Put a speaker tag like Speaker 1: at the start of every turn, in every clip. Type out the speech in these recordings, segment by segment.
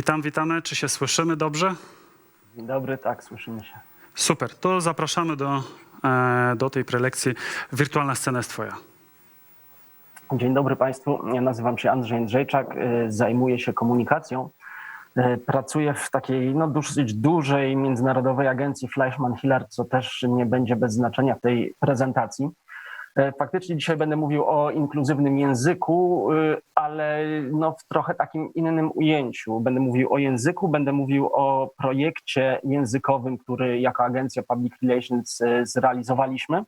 Speaker 1: Witam, witamy. Czy się słyszymy dobrze?
Speaker 2: Dzień dobry, tak, słyszymy się.
Speaker 1: Super. To zapraszamy do, e, do tej prelekcji. Wirtualna scena jest Twoja.
Speaker 2: Dzień dobry Państwu, ja nazywam się Andrzej Andrzejczak, y, zajmuję się komunikacją. Y, Pracuję w takiej no, dosyć dużej międzynarodowej agencji Fleischmann Hillard, co też nie będzie bez znaczenia w tej prezentacji. Y, Faktycznie dzisiaj będę mówił o inkluzywnym języku, y, ale no, w trochę takim innym ujęciu. Będę mówił o języku, będę mówił o projekcie językowym, który jako agencja Public Relations y, zrealizowaliśmy. Y,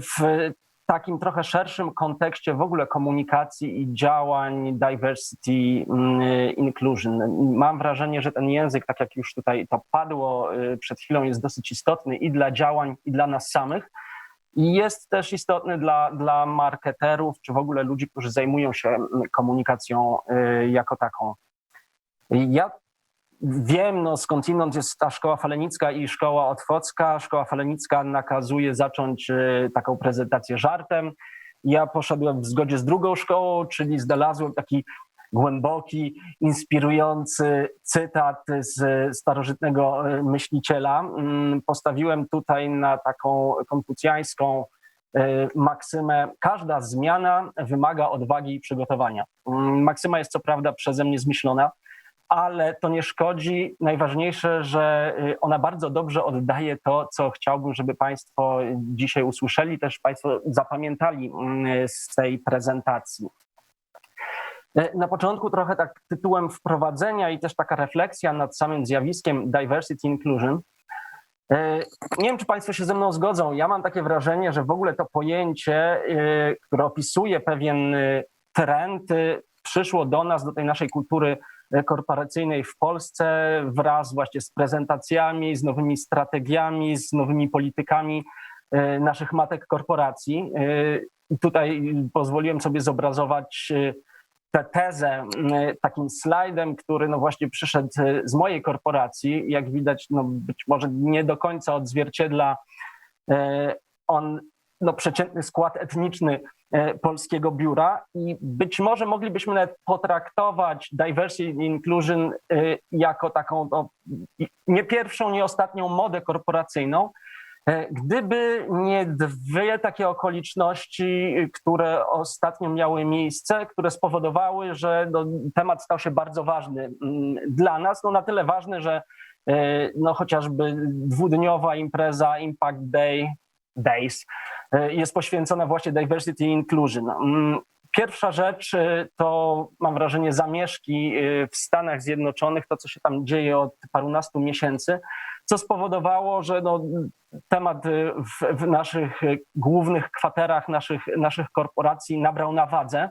Speaker 2: W takim trochę szerszym kontekście w ogóle komunikacji i działań diversity, mm, inclusion. Mam wrażenie, że ten język, tak jak już tutaj to padło y, przed chwilą, jest dosyć istotny i dla działań, i dla nas samych. I jest też istotny dla, dla marketerów, czy w ogóle ludzi, którzy zajmują się mm, komunikacją y, jako taką. Ja wiem, no skądinąd jest ta szkoła falenicka i szkoła otwocka. Szkoła falenicka nakazuje zacząć y, taką prezentację żartem. Ja poszedłem w zgodzie z drugą szkołą, czyli znalazłem taki głęboki, inspirujący cytat z starożytnego y, myśliciela. Mm, Postawiłem tutaj na taką konfucjańską y, maksymę. Każda zmiana wymaga odwagi i przygotowania. Mm, Maksyma jest co prawda przeze mnie zmyślona, ale to nie szkodzi. Najważniejsze, że y, ona bardzo dobrze oddaje to, co chciałbym, żeby Państwo dzisiaj usłyszeli, też Państwo zapamiętali mm, z tej prezentacji. E, Na początku trochę tak tytułem wprowadzenia i też taka refleksja nad samym zjawiskiem diversity inclusion. E, Nie wiem, czy Państwo się ze mną zgodzą. Ja mam takie wrażenie, że w ogóle to pojęcie, e, które opisuje pewien trend, przyszło do nas, do tej naszej kultury korporacyjnej w Polsce wraz właśnie z prezentacjami, z nowymi strategiami, z nowymi politykami naszych matek korporacji. I tutaj pozwoliłem sobie zobrazować tę tezę m, takim slajdem, który no właśnie przyszedł e, z mojej korporacji. Jak widać, no być może nie do końca odzwierciedla e, on no, przeciętny skład etniczny e, polskiego biura i być może moglibyśmy nawet potraktować diversity and inclusion jako taką no, nie pierwszą, nie ostatnią modę korporacyjną, Gdyby nie dwie takie okoliczności, które ostatnio miały miejsce, które spowodowały, że no, temat stał się bardzo ważny mm, dla nas, no na tyle ważny, że e, no, chociażby dwudniowa impreza Impact Day, Days e, jest poświęcona właśnie diversity i inclusion. Mm, Pierwsza rzecz e, to mam wrażenie zamieszki e, w Stanach Zjednoczonych, to co się tam dzieje od parunastu miesięcy, co spowodowało, że no, temat y, w, w naszych y, głównych kwaterach naszych, naszych korporacji nabrał na wadze.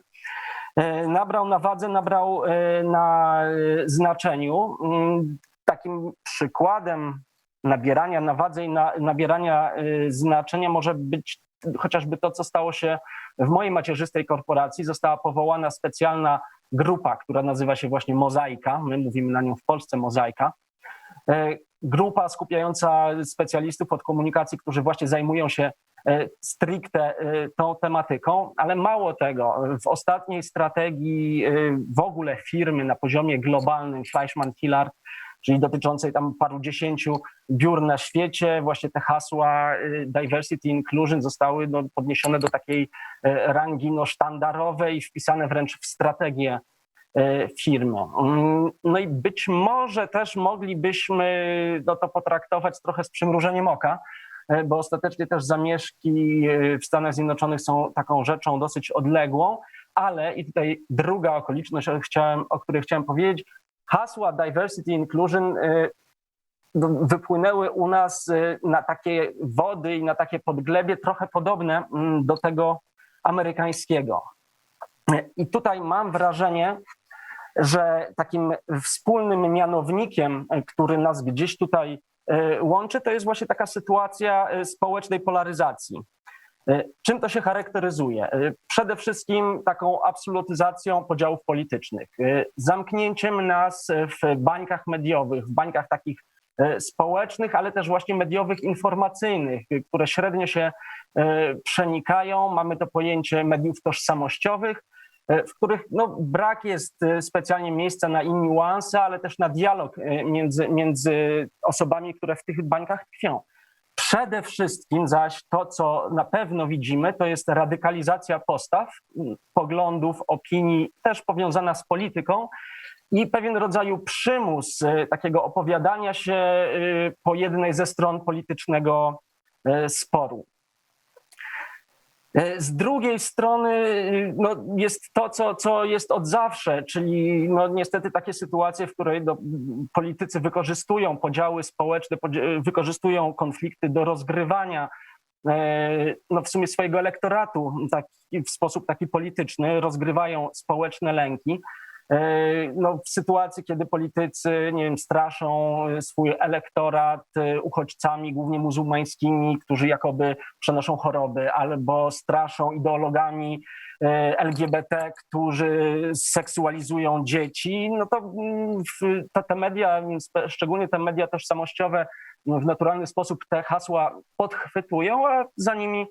Speaker 2: E, Nabrał na wadze, nabrał na y, znaczeniu. Mm, Takim przykładem nabierania na wadze i na, nabierania y, znaczenia może być chociażby to, co stało się w mojej macierzystej korporacji. Została powołana specjalna grupa, która nazywa się właśnie Mozaika. My mówimy na nią w Polsce Mozaika. Grupa skupiająca specjalistów od komunikacji, którzy właśnie zajmują się e, stricte e, tą tematyką, ale mało tego, w ostatniej strategii e, w ogóle firmy na poziomie globalnym Fleischmann Hillard, czyli dotyczącej tam paru dziesięciu biur na świecie, właśnie te hasła diversity, inclusion zostały no, podniesione do takiej rangi no, sztandarowej i wpisane wręcz w strategię e, firmy. Mm, No i być może też moglibyśmy no, to potraktować trochę z przymrużeniem oka, e, bo ostatecznie też zamieszki e, w Stanach Zjednoczonych są taką rzeczą dosyć odległą, ale i tutaj druga okoliczność, o, chciałem, o której chciałem powiedzieć, hasła diversity inclusion wypłynęły u nas na takie wody i na takie podglebie trochę podobne mm, do tego amerykańskiego. I tutaj mam wrażenie, że takim wspólnym mianownikiem, który nas gdzieś tutaj e, łączy, to jest właśnie taka sytuacja e, społecznej polaryzacji. E, Czym to się charakteryzuje? Przede wszystkim taką absolutyzacją podziałów politycznych, zamknięciem nas w bańkach mediowych, w bańkach takich społecznych, ale też właśnie mediowych informacyjnych, które średnio się przenikają. Mamy to pojęcie mediów tożsamościowych, w których no, brak jest e, specjalnie miejsca na niuanse, ale też na dialog e, między, między osobami, które w tych bańkach tkwią. Przede wszystkim zaś to, co na pewno widzimy, to jest radykalizacja postaw, poglądów, opinii, też powiązana z polityką i pewien rodzaju przymus e, takiego opowiadania się e, po jednej ze stron politycznego e, sporu. E, Z drugiej strony y, no, jest to, co, co jest od zawsze, czyli no, niestety takie sytuacje, w której no, m, politycy wykorzystują podziały społeczne, podzie- wykorzystują konflikty do rozgrywania e, no, w sumie swojego elektoratu w sposób taki polityczny, rozgrywają społeczne lęki. E, No, w sytuacji, kiedy politycy, nie wiem, straszą e, swój elektorat e, uchodźcami, głównie muzułmańskimi, którzy jakoby przenoszą choroby, albo straszą ideologami LGBT, którzy seksualizują dzieci, no to mm, te media, szczególnie te media tożsamościowe, no, w naturalny sposób te hasła podchwytują, a za nimi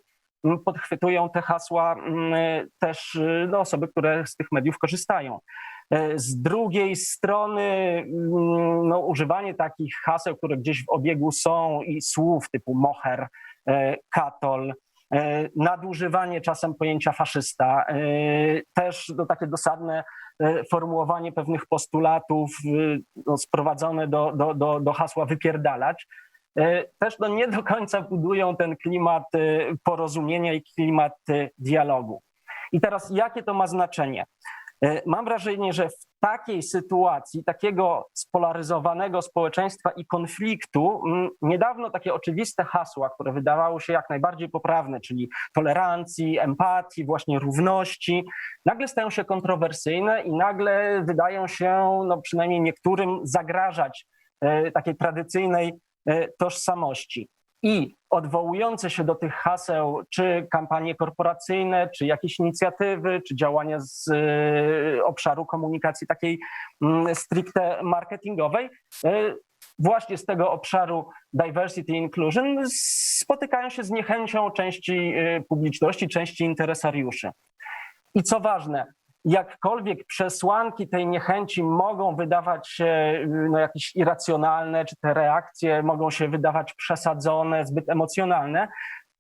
Speaker 2: mm, podchwytują te hasła mm, też no, osoby, które z tych mediów korzystają. E, Z drugiej strony, mm, no, używanie takich haseł, które gdzieś w obiegu są i słów typu moher, e, katol, e, nadużywanie czasem pojęcia faszysta, też no, takie dosadne formułowanie pewnych postulatów no, sprowadzone do, do, do, do hasła wypierdalać, też no, nie do końca budują ten klimat porozumienia i klimat dialogu. I teraz jakie to ma znaczenie? E, Mam wrażenie, że w takiej sytuacji, takiego spolaryzowanego społeczeństwa i konfliktu, mm, niedawno takie oczywiste hasła, które wydawały się jak najbardziej poprawne, czyli tolerancji, empatii, właśnie równości, nagle stają się kontrowersyjne i nagle wydają się, no przynajmniej niektórym, zagrażać e, takiej tradycyjnej e, tożsamości. I odwołujące się do tych haseł, czy kampanie korporacyjne, czy jakieś inicjatywy, czy działania z e, obszaru komunikacji takiej mm, stricte marketingowej, e, właśnie z tego obszaru diversity inclusion spotykają się z niechęcią części e, publiczności, części interesariuszy. I co ważne, jakkolwiek przesłanki tej niechęci mogą wydawać się y, no, jakieś irracjonalne, czy te reakcje mogą się wydawać przesadzone, zbyt emocjonalne,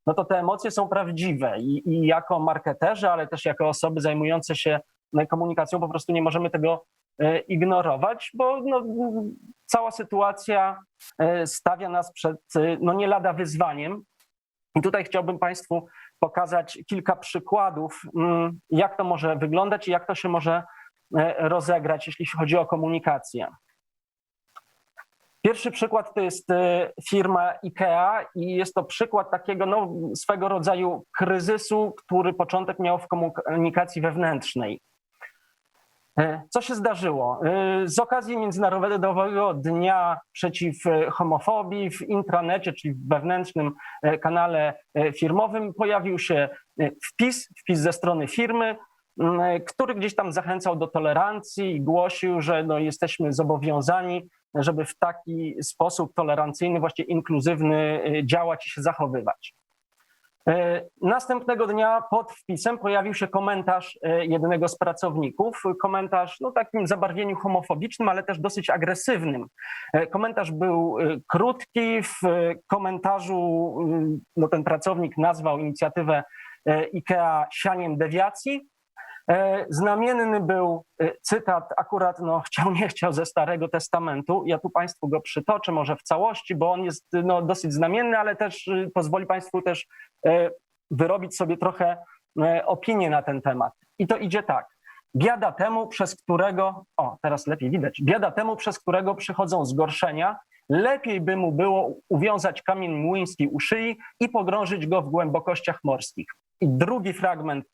Speaker 2: no to te emocje są prawdziwe i, i jako marketerzy, ale też jako osoby zajmujące się no, komunikacją po prostu nie możemy tego e, ignorować, bo no, cała sytuacja e, stawia nas przed no, nie lada wyzwaniem. I tutaj chciałbym Państwu pokazać kilka przykładów, mm, jak to może wyglądać i jak to się może e, rozegrać, jeśli chodzi o komunikację. Pierwszy przykład to jest e, firma IKEA i jest to przykład takiego no, swego rodzaju kryzysu, który początek miał w komunikacji wewnętrznej. E, Co się zdarzyło? E, Z okazji Międzynarodowego Dnia Przeciw e, Homofobii w intranecie, czyli w wewnętrznym kanale firmowym, pojawił się wpis, wpis ze strony firmy, który gdzieś tam zachęcał do tolerancji i głosił, że no, jesteśmy zobowiązani, żeby w taki sposób tolerancyjny, właśnie inkluzywny działać i się zachowywać. E, Następnego dnia pod wpisem pojawił się komentarz e, jednego z pracowników. Komentarz no, takim zabarwieniu homofobicznym, ale też dosyć agresywnym. E, Komentarz był krótki. W komentarzu no, ten pracownik nazwał inicjatywę IKEA sianiem dewiacji. E, Znamienny był e, cytat, akurat no, chciał, nie chciał, ze Starego Testamentu. Ja tu Państwu go przytoczę, może w całości, bo on jest no, dosyć znamienny, ale też e, pozwoli Państwu też e, wyrobić sobie trochę opinię na ten temat. I to idzie tak. Biada temu, przez którego, o teraz lepiej widać, biada temu, przez którego przychodzą zgorszenia, lepiej by mu było uwiązać kamień młyński u szyi i pogrążyć go w głębokościach morskich. I drugi fragment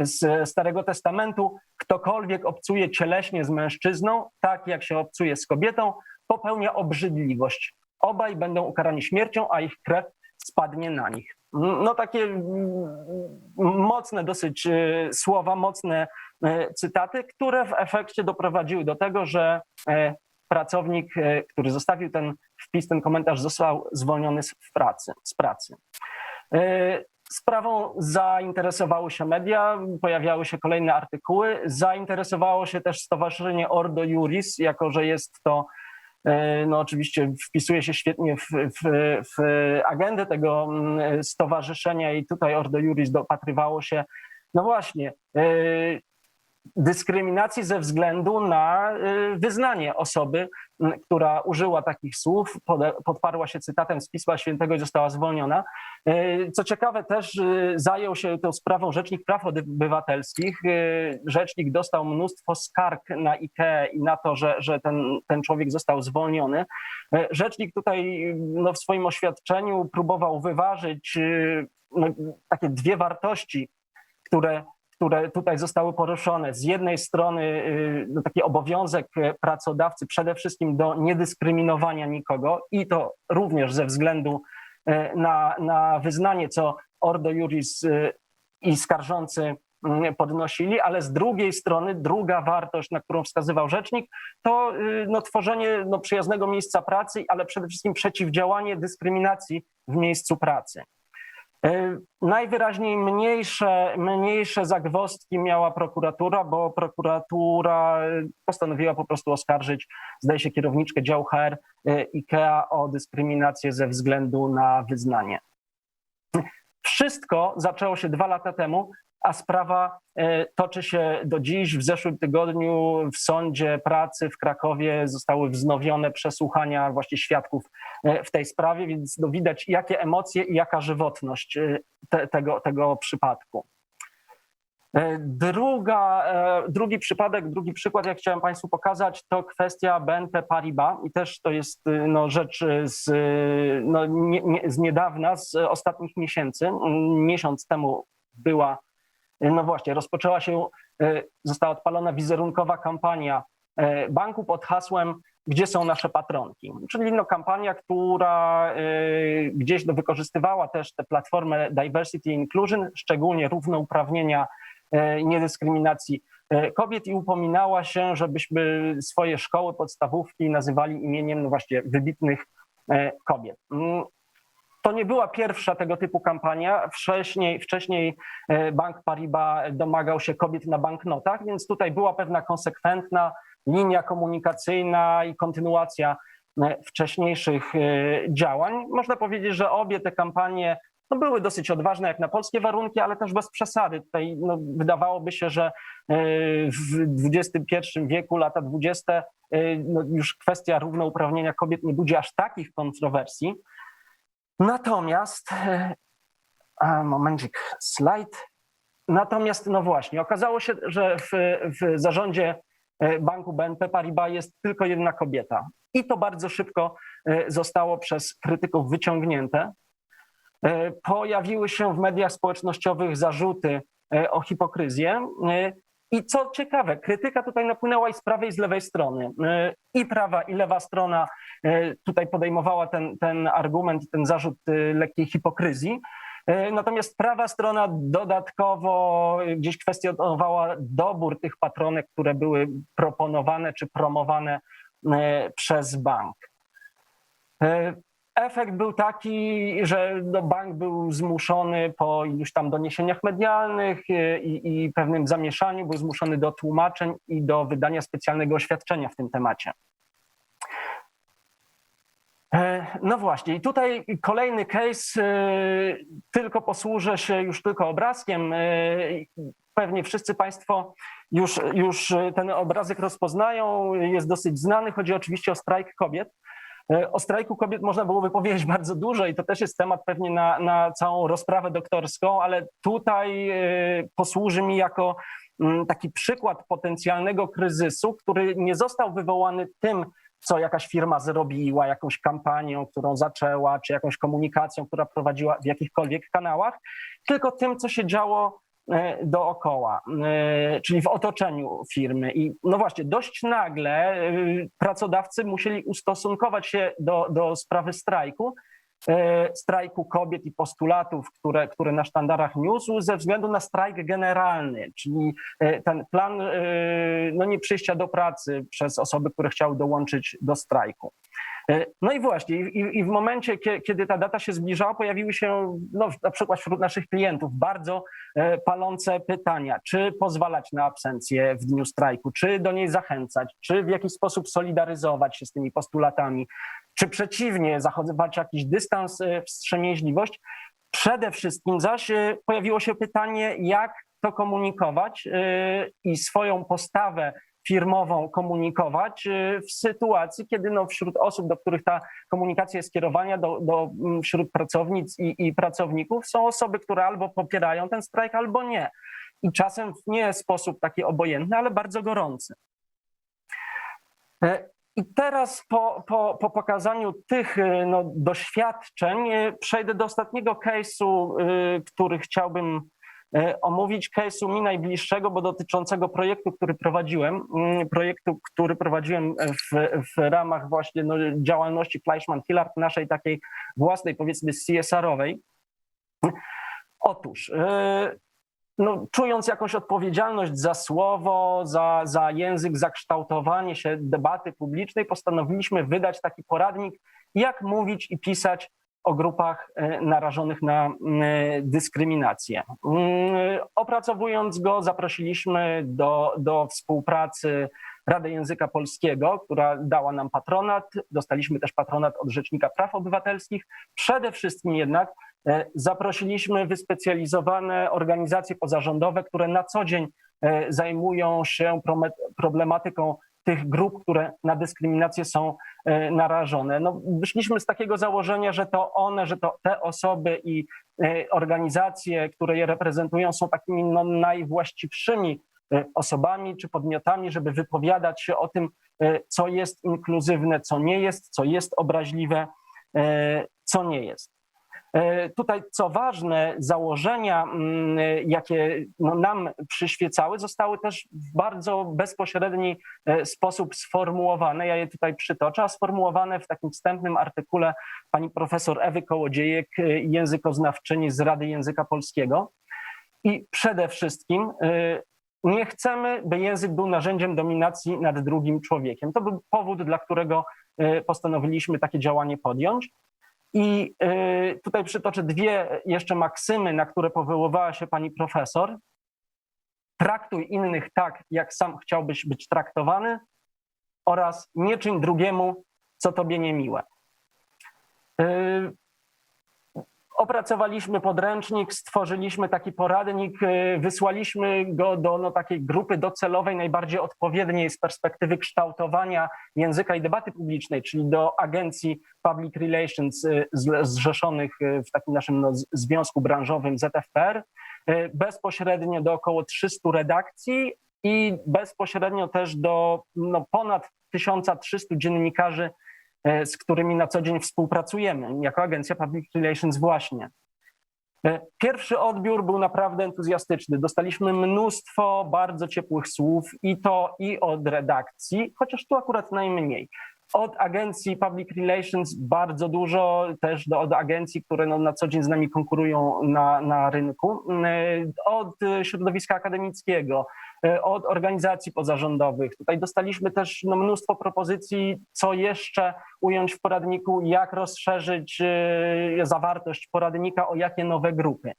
Speaker 2: z Starego Testamentu, ktokolwiek obcuje cieleśnie z mężczyzną, tak jak się obcuje z kobietą, popełnia obrzydliwość. Obaj będą ukarani śmiercią, a ich krew spadnie na nich. No takie mm, mocne dosyć e, słowa, mocne e, cytaty, które w efekcie doprowadziły do tego, że e, pracownik, e, który zostawił ten wpis, ten komentarz, został zwolniony z pracy. Z pracy. Sprawą zainteresowały się media, pojawiały się kolejne artykuły. Zainteresowało się też Stowarzyszenie Ordo Juris, jako że jest to, e, no oczywiście wpisuje się świetnie w, w, w agendę tego stowarzyszenia i tutaj Ordo Juris dopatrywało się, no właśnie, e, dyskryminacji ze względu na y, wyznanie osoby, która użyła takich słów, podparła się cytatem z Pisma Świętego i została zwolniona. Y, Co ciekawe, też y, zajął się tą sprawą Rzecznik Praw Obywatelskich. Rzecznik dostał mnóstwo skarg na IKE i na to, że, że ten, ten człowiek został zwolniony. Rzecznik tutaj no, w swoim oświadczeniu próbował wyważyć no, takie dwie wartości, które które tutaj zostały poruszone. Z jednej strony y, no, taki obowiązek y, pracodawcy przede wszystkim do niedyskryminowania nikogo i to również ze względu y, na, na wyznanie, co Ordo Juris i skarżący y, podnosili, ale z drugiej strony druga wartość, na którą wskazywał rzecznik, to no, tworzenie no, przyjaznego miejsca pracy, ale przede wszystkim przeciwdziałanie dyskryminacji w miejscu pracy. E, Najwyraźniej mniejsze, mniejsze zagwozdki miała prokuratura, bo prokuratura e, postanowiła po prostu oskarżyć, zdaje się, kierowniczkę działu HR e, IKEA o dyskryminację ze względu na wyznanie. Wszystko zaczęło się dwa lata temu, a sprawa e, toczy się do dziś. W zeszłym tygodniu w sądzie pracy w Krakowie zostały wznowione przesłuchania właśnie świadków e, w tej sprawie, więc no widać, jakie emocje i jaka żywotność e, te, tego, tego przypadku. Druga, drugi przypadek, drugi przykład, jak chciałem Państwu pokazać, to kwestia BNP Paribas i też to jest no, rzecz z, no, nie, nie, z niedawna, z ostatnich miesięcy. Miesiąc temu była, no właśnie, rozpoczęła się, e, została odpalona wizerunkowa kampania e, banku pod hasłem gdzie są nasze patronki. Czyli no, kampania, która y, gdzieś wykorzystywała też tę platformę Diversity Inclusion, szczególnie równouprawnienia y, niedyskryminacji y, kobiet i upominała się, żebyśmy swoje szkoły podstawówki nazywali imieniem no właśnie wybitnych y, kobiet. To nie była pierwsza tego typu kampania. Wcześniej, wcześniej y, Bank Paribas domagał się kobiet na banknotach, więc tutaj była pewna konsekwentna linia komunikacyjna i kontynuacja e, wcześniejszych e, działań. Można powiedzieć, że obie te kampanie no, były dosyć odważne jak na polskie warunki, ale też bez przesady. Tutaj no, wydawałoby się, że e, w XXI wieku, lata 20, e, no, już kwestia równouprawnienia kobiet nie budzi aż takich kontrowersji. Natomiast, e, momencik, slajd. Natomiast, no właśnie, okazało się, że w, w zarządzie e, banku BNP Paribas jest tylko jedna kobieta. I to bardzo szybko e, zostało przez krytyków wyciągnięte. Pojawiły się w mediach społecznościowych zarzuty o hipokryzję. I co ciekawe, krytyka tutaj napłynęła i z prawej, i z lewej strony. E, I prawa, i lewa strona e, tutaj podejmowała ten, ten argument, ten zarzut e, lekkiej hipokryzji. Natomiast prawa strona dodatkowo gdzieś kwestionowała dobór tych patronek, które były proponowane czy promowane przez bank. Efekt był taki, że no bank był zmuszony po iluś tam doniesieniach medialnych e, i, i pewnym zamieszaniu, był zmuszony do tłumaczeń i do wydania specjalnego oświadczenia w tym temacie. E, No właśnie, i tutaj kolejny case, e, tylko posłużę się już tylko obrazkiem. Pewnie wszyscy Państwo już, już ten obrazek rozpoznają, jest dosyć znany. Chodzi oczywiście o strajk kobiet. E, O strajku kobiet można byłoby powiedzieć bardzo dużo i to też jest temat pewnie na, na całą rozprawę doktorską, ale tutaj e, posłuży mi jako mm, taki przykład potencjalnego kryzysu, który nie został wywołany tym, co jakaś firma zrobiła, jakąś kampanią, którą zaczęła, czy jakąś komunikacją, która prowadziła w jakichkolwiek kanałach, tylko tym, co się działo dookoła, e, czyli w otoczeniu firmy. I no właśnie, dość nagle e, pracodawcy musieli ustosunkować się do, do sprawy strajku, e, strajku kobiet i postulatów, które, które na sztandarach niósł, ze względu na strajk generalny, czyli e, ten plan e, no nie przyjścia do pracy przez osoby, które chciały dołączyć do strajku. E, No i właśnie, i, i w momencie, kie- kiedy ta data się zbliżała, pojawiły się no, na przykład wśród naszych klientów bardzo e, palące pytania, czy pozwalać na absencję w dniu strajku, czy do niej zachęcać, czy w jakiś sposób solidaryzować się z tymi postulatami, czy przeciwnie, zachowywać jakiś dystans, e, wstrzemięźliwość. Przede wszystkim zaś pojawiło się pytanie, jak to komunikować i swoją postawę firmową komunikować e, w sytuacji, kiedy no wśród osób, do których ta komunikacja jest skierowana, do, do, mm, wśród pracownic i, i pracowników są osoby, które albo popierają ten strajk, albo nie. I czasem w nie sposób taki obojętny, ale bardzo gorący. E, I teraz po, po, po pokazaniu tych e, no, doświadczeń e, przejdę do ostatniego case'u, który chciałbym omówić, case'u mi najbliższego, bo dotyczącego projektu, który prowadziłem, mm, projektu, który prowadziłem w, w ramach właśnie no, działalności Fleischmann Hillard, naszej takiej własnej, powiedzmy CSR-owej. Otóż, e, no, czując jakąś odpowiedzialność za słowo, za, za język, za kształtowanie się debaty publicznej, postanowiliśmy wydać taki poradnik, jak mówić i pisać o grupach e, narażonych na dyskryminację. Opracowując go, zaprosiliśmy do, do współpracy Radę Języka Polskiego, która dała nam patronat. Dostaliśmy też patronat od Rzecznika Praw Obywatelskich. Przede wszystkim jednak e, zaprosiliśmy wyspecjalizowane organizacje pozarządowe, które na co dzień e, zajmują się problematyką tych grup, które na dyskryminację są narażone. No, wyszliśmy z takiego założenia, że to one, że to te osoby i e, organizacje, które je reprezentują, są takimi no, najwłaściwszymi e, osobami czy podmiotami, żeby wypowiadać się o tym, e, co jest inkluzywne, co nie jest, co jest obraźliwe, e, co nie jest. E, Tutaj, co ważne, założenia, mm, jakie no, nam przyświecały, zostały też w bardzo bezpośredni e, sposób sformułowane. Ja je tutaj przytoczę, a sformułowane w takim wstępnym artykule pani profesor Ewy Kołodziejek, e, językoznawczyni z Rady Języka Polskiego. I przede wszystkim nie chcemy, by język był narzędziem dominacji nad drugim człowiekiem. To był powód, dla którego postanowiliśmy takie działanie podjąć. I y, tutaj przytoczę dwie jeszcze maksymy, na które powoływała się pani profesor. Traktuj innych tak, jak sam chciałbyś być traktowany, oraz nie czyń drugiemu, co tobie niemiłe. Opracowaliśmy podręcznik, stworzyliśmy taki poradnik, y, wysłaliśmy go do no, takiej grupy docelowej, najbardziej odpowiedniej z perspektywy kształtowania języka i debaty publicznej, czyli do agencji Public Relations y, zrzeszonych y, w takim naszym no, związku branżowym ZFPR, bezpośrednio do około 300 redakcji i bezpośrednio też do no, ponad 1300 dziennikarzy, z którymi na co dzień współpracujemy, jako agencja Public Relations właśnie. E, Pierwszy odbiór był naprawdę entuzjastyczny. Dostaliśmy mnóstwo bardzo ciepłych słów i to i od redakcji, chociaż tu akurat najmniej. Od agencji Public Relations bardzo dużo, też do, od agencji, które no, na co dzień z nami konkurują na, na rynku, e, od e, środowiska akademickiego, e, od organizacji pozarządowych. Tutaj dostaliśmy też no, mnóstwo propozycji, co jeszcze ująć w poradniku, jak rozszerzyć e, zawartość poradnika, o jakie nowe grupy.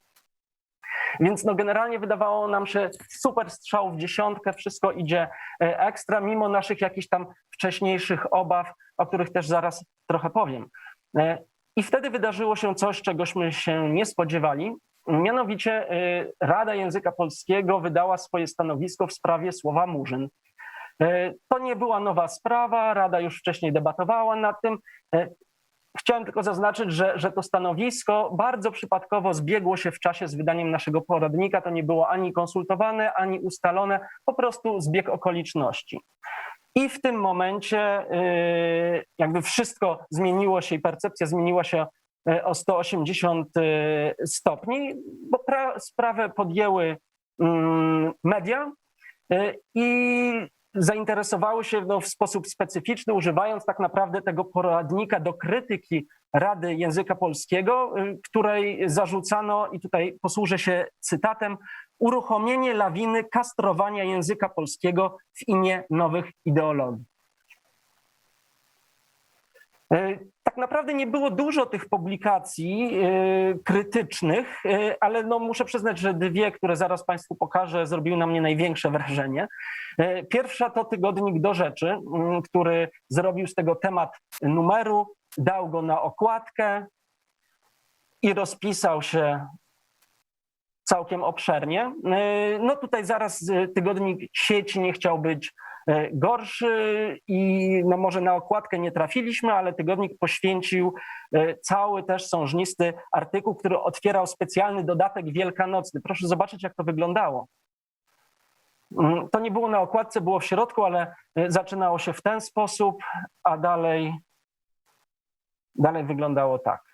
Speaker 2: Więc no generalnie wydawało nam się super strzał w dziesiątkę, wszystko idzie e, ekstra, mimo naszych jakichś tam wcześniejszych obaw, o których też zaraz trochę powiem. E, I wtedy wydarzyło się coś, czegośmy się nie spodziewali. Mianowicie e, Rada Języka Polskiego wydała swoje stanowisko w sprawie słowa murzyn. E, To nie była nowa sprawa, Rada już wcześniej debatowała nad tym. E, Chciałem tylko zaznaczyć, że, że to stanowisko bardzo przypadkowo zbiegło się w czasie z wydaniem naszego poradnika. To nie było ani konsultowane, ani ustalone, po prostu zbieg okoliczności. I w tym momencie jakby wszystko zmieniło się i percepcja zmieniła się o 180 yy, stopni, bo pra- sprawę podjęły mm, media yy, i zainteresowały się no, w sposób specyficzny, używając tak naprawdę tego poradnika do krytyki Rady Języka Polskiego, której zarzucano, i tutaj posłużę się cytatem, uruchomienie lawiny kastrowania języka polskiego w imię nowych ideologii. E, Tak naprawdę nie było dużo tych publikacji e, krytycznych, e, ale no muszę przyznać, że dwie, które zaraz Państwu pokażę, zrobiły na mnie największe wrażenie. Pierwsza to tygodnik do rzeczy, m, który zrobił z tego temat numeru, dał go na okładkę i rozpisał się całkiem obszernie. No tutaj zaraz tygodnik sieci nie chciał być gorszy i no może na okładkę nie trafiliśmy, ale tygodnik poświęcił e, cały też sążnisty artykuł, który otwierał specjalny dodatek wielkanocny. Proszę zobaczyć, jak to wyglądało. Mm, To nie było na okładce, było w środku, ale e, zaczynało się w ten sposób, a dalej, dalej wyglądało tak.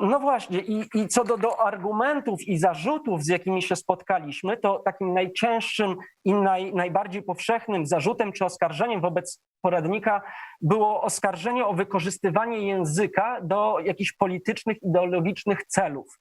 Speaker 2: No właśnie, i, i co do, do argumentów i zarzutów, z jakimi się spotkaliśmy, to takim najcięższym i naj, najbardziej powszechnym zarzutem czy oskarżeniem wobec poradnika było oskarżenie o wykorzystywanie języka do jakichś politycznych, ideologicznych celów.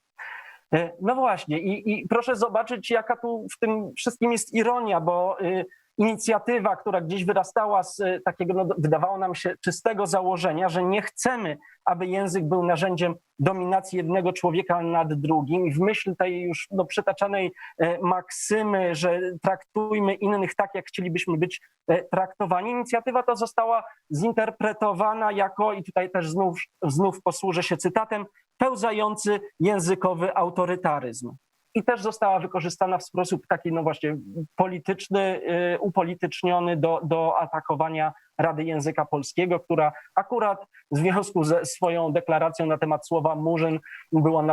Speaker 2: E, No właśnie, i, i proszę zobaczyć, jaka tu w tym wszystkim jest ironia, bo y, inicjatywa, która gdzieś wyrastała z y, takiego, no, wydawało nam się, czystego założenia, że nie chcemy, aby język był narzędziem dominacji jednego człowieka nad drugim. I w myśl tej już no, przytaczanej e, maksymy, że traktujmy innych tak, jak chcielibyśmy być e, traktowani, inicjatywa ta została zinterpretowana jako, i tutaj też znów, znów posłużę się cytatem, pełzający językowy autorytaryzm. I też została wykorzystana w sposób taki, no właśnie, polityczny, y, upolityczniony do, do atakowania Rady Języka Polskiego, która akurat w związku ze swoją deklaracją na temat słowa murzyn była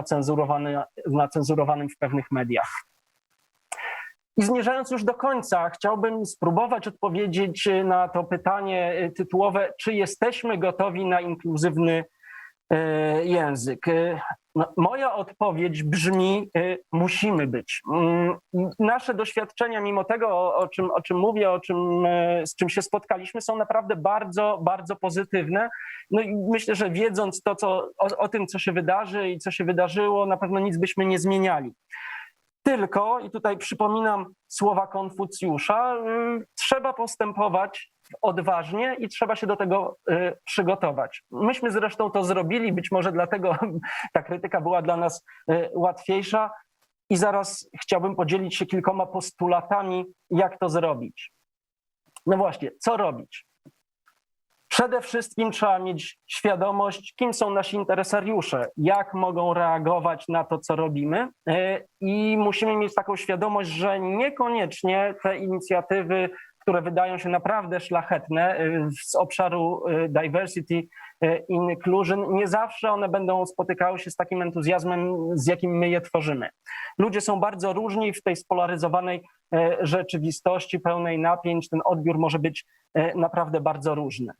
Speaker 2: nacenzurowanym w pewnych mediach. I zmierzając już do końca, chciałbym spróbować odpowiedzieć na to pytanie y, tytułowe, czy jesteśmy gotowi na inkluzywny y, język. Moja odpowiedź brzmi: y, musimy być. Mm, Nasze doświadczenia, mimo tego, o, o, czym, o czym mówię, o czym, y, z czym się spotkaliśmy, są naprawdę bardzo, bardzo pozytywne. No i myślę, że wiedząc to, co, o, o tym, co się wydarzy i co się wydarzyło, na pewno nic byśmy nie zmieniali. Tylko, i tutaj przypominam słowa Konfucjusza, y, trzeba postępować odważnie i trzeba się do tego y, przygotować. Myśmy zresztą to zrobili, być może dlatego ta krytyka była dla nas y, łatwiejsza. I zaraz chciałbym podzielić się kilkoma postulatami, jak to zrobić. No właśnie, co robić? Przede wszystkim trzeba mieć świadomość, kim są nasi interesariusze, jak mogą reagować na to, co robimy, y, i musimy mieć taką świadomość, że niekoniecznie te inicjatywy, które wydają się naprawdę szlachetne y, z obszaru y, diversity, y, inclusion, nie zawsze one będą spotykały się z takim entuzjazmem, z jakim my je tworzymy. Ludzie są bardzo różni w tej spolaryzowanej rzeczywistości, pełnej napięć. Ten odbiór może być naprawdę bardzo różny.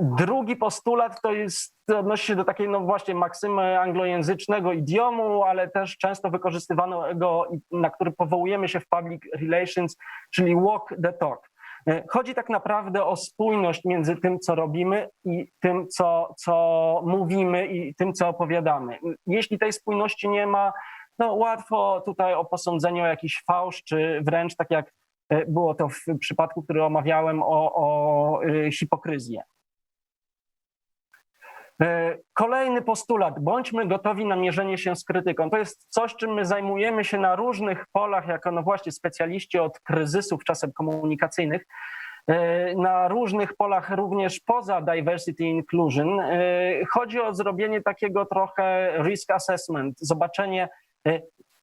Speaker 2: Drugi postulat to jest, odnosi się do takiej, no właśnie, maksymy anglojęzycznego idiomu, ale też często wykorzystywanego, na który powołujemy się w public relations, czyli walk the talk. E, Chodzi tak naprawdę o spójność między tym, co robimy i tym, co, co mówimy i tym, co opowiadamy. Jeśli tej spójności nie ma, no łatwo tutaj o posądzenie o jakiś fałsz, czy wręcz tak jak e, było to w przypadku, który omawiałem, o, o hipokryzję. E, Kolejny postulat, bądźmy gotowi na mierzenie się z krytyką. To jest coś, czym my zajmujemy się na różnych polach, jako no właśnie specjaliści od kryzysów czasem komunikacyjnych, e, na różnych polach również poza diversity inclusion. E, Chodzi o zrobienie takiego trochę risk assessment, zobaczenie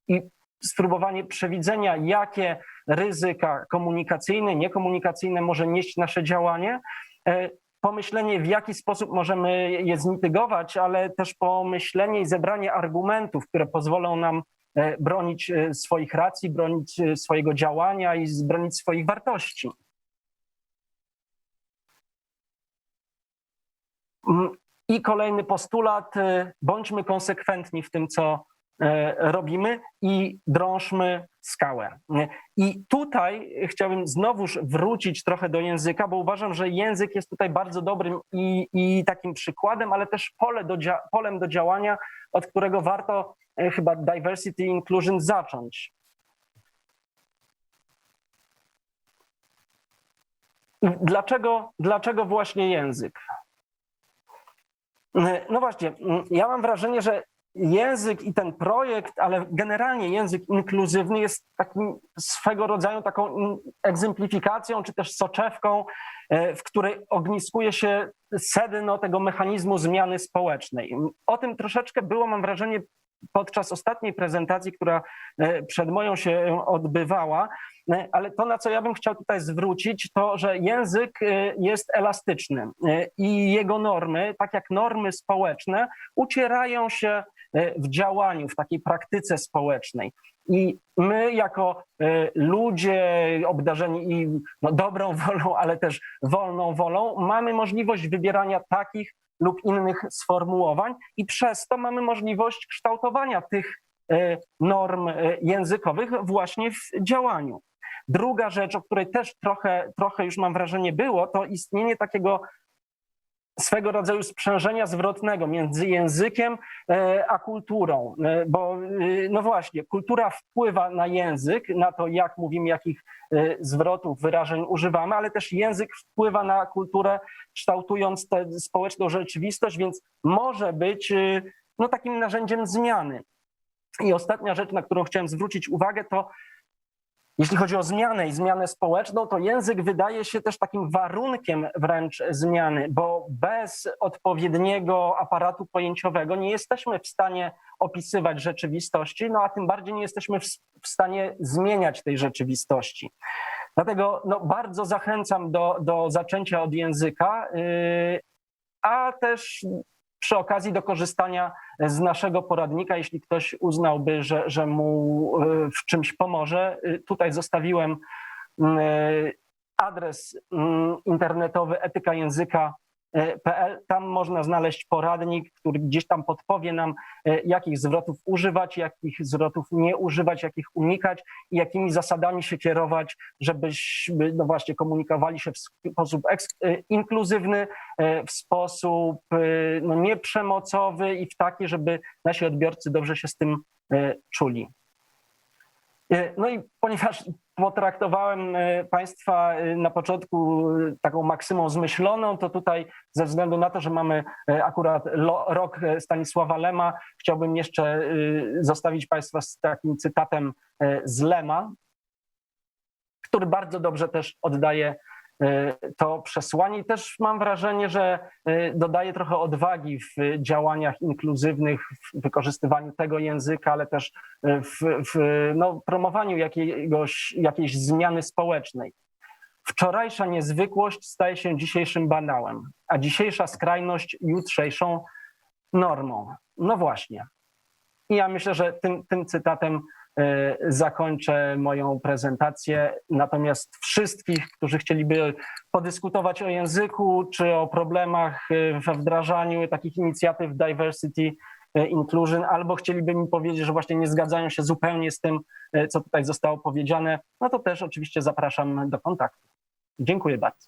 Speaker 2: i spróbowanie przewidzenia, jakie ryzyka komunikacyjne, niekomunikacyjne może nieść nasze działanie pomyślenie, w jaki sposób możemy je zmitygować, ale też pomyślenie i zebranie argumentów, które pozwolą nam e, bronić e, swoich racji, bronić e, swojego działania i bronić swoich wartości. Mm, I kolejny postulat, bądźmy konsekwentni w tym, co robimy i drążmy skałę. I tutaj chciałbym znowuż wrócić trochę do języka, bo uważam, że język jest tutaj bardzo dobrym i, i takim przykładem, ale też pole do, polem do działania, od którego warto e, chyba diversity inclusion zacząć. Dlaczego, dlaczego właśnie język? No właśnie, ja mam wrażenie, że język i ten projekt, ale generalnie język inkluzywny jest takim swego rodzaju taką egzemplifikacją, czy też soczewką, e, w której ogniskuje się sedno tego mechanizmu zmiany społecznej. O tym troszeczkę było, mam wrażenie, podczas ostatniej prezentacji, która e, przed moją się odbywała, E, ale to, na co ja bym chciał tutaj zwrócić, to, że język jest elastyczny i jego normy, tak jak normy społeczne, ucierają się w działaniu, w takiej praktyce społecznej. I my, jako e, ludzie obdarzeni i no, dobrą wolą, ale też wolną wolą, mamy możliwość wybierania takich lub innych sformułowań, i przez to mamy możliwość kształtowania tych e, norm e, językowych właśnie w działaniu. Druga rzecz, o której też trochę, trochę już mam wrażenie było, to istnienie takiego swego rodzaju sprzężenia zwrotnego między językiem e, a kulturą, E, bo e, no właśnie, kultura wpływa na język, na to, jak mówimy, jakich zwrotów, wyrażeń używamy, ale też język wpływa na kulturę, kształtując tę społeczną rzeczywistość, więc może być no, takim narzędziem zmiany. I ostatnia rzecz, na którą chciałem zwrócić uwagę, to jeśli chodzi o zmianę i zmianę społeczną, to język wydaje się też takim warunkiem wręcz zmiany, bo bez odpowiedniego aparatu pojęciowego nie jesteśmy w stanie opisywać rzeczywistości, no a tym bardziej nie jesteśmy w, stanie zmieniać tej rzeczywistości. Dlatego no, bardzo zachęcam do, do zaczęcia od języka, yy, a też przy okazji do korzystania z naszego poradnika, jeśli ktoś uznałby, że, że mu y, w czymś pomoże. Y, Tutaj zostawiłem y, adres y, internetowy etykajęzyka.pl. Tam można znaleźć poradnik, który gdzieś tam podpowie nam, y, jakich zwrotów używać, jakich zwrotów nie używać, jakich unikać i jakimi zasadami się kierować, żebyśmy no właśnie komunikowali się w sposób inkluzywny, w sposób y, no, nieprzemocowy i w taki, żeby nasi odbiorcy dobrze się z tym czuli. Y, No i ponieważ potraktowałem y, Państwa y, na początku taką maksymą zmyśloną, to tutaj ze względu na to, że mamy akurat rok Stanisława Lema, chciałbym jeszcze zostawić Państwa z takim cytatem z Lema, który bardzo dobrze też oddaje to przesłanie i też mam wrażenie, że y, dodaje trochę odwagi w działaniach inkluzywnych, w wykorzystywaniu tego języka, ale też y, w, w no, promowaniu jakiegoś, jakiejś zmiany społecznej. Wczorajsza niezwykłość staje się dzisiejszym banałem, a dzisiejsza skrajność jutrzejszą normą. No właśnie. I ja myślę, że tym, tym cytatem e, zakończę moją prezentację. Natomiast wszystkich, którzy chcieliby podyskutować o języku czy o problemach e, we wdrażaniu takich inicjatyw diversity, e, inclusion, albo chcieliby mi powiedzieć, że właśnie nie zgadzają się zupełnie z tym, e, co tutaj zostało powiedziane, no to też oczywiście zapraszam do kontaktu. Dziękuję bardzo.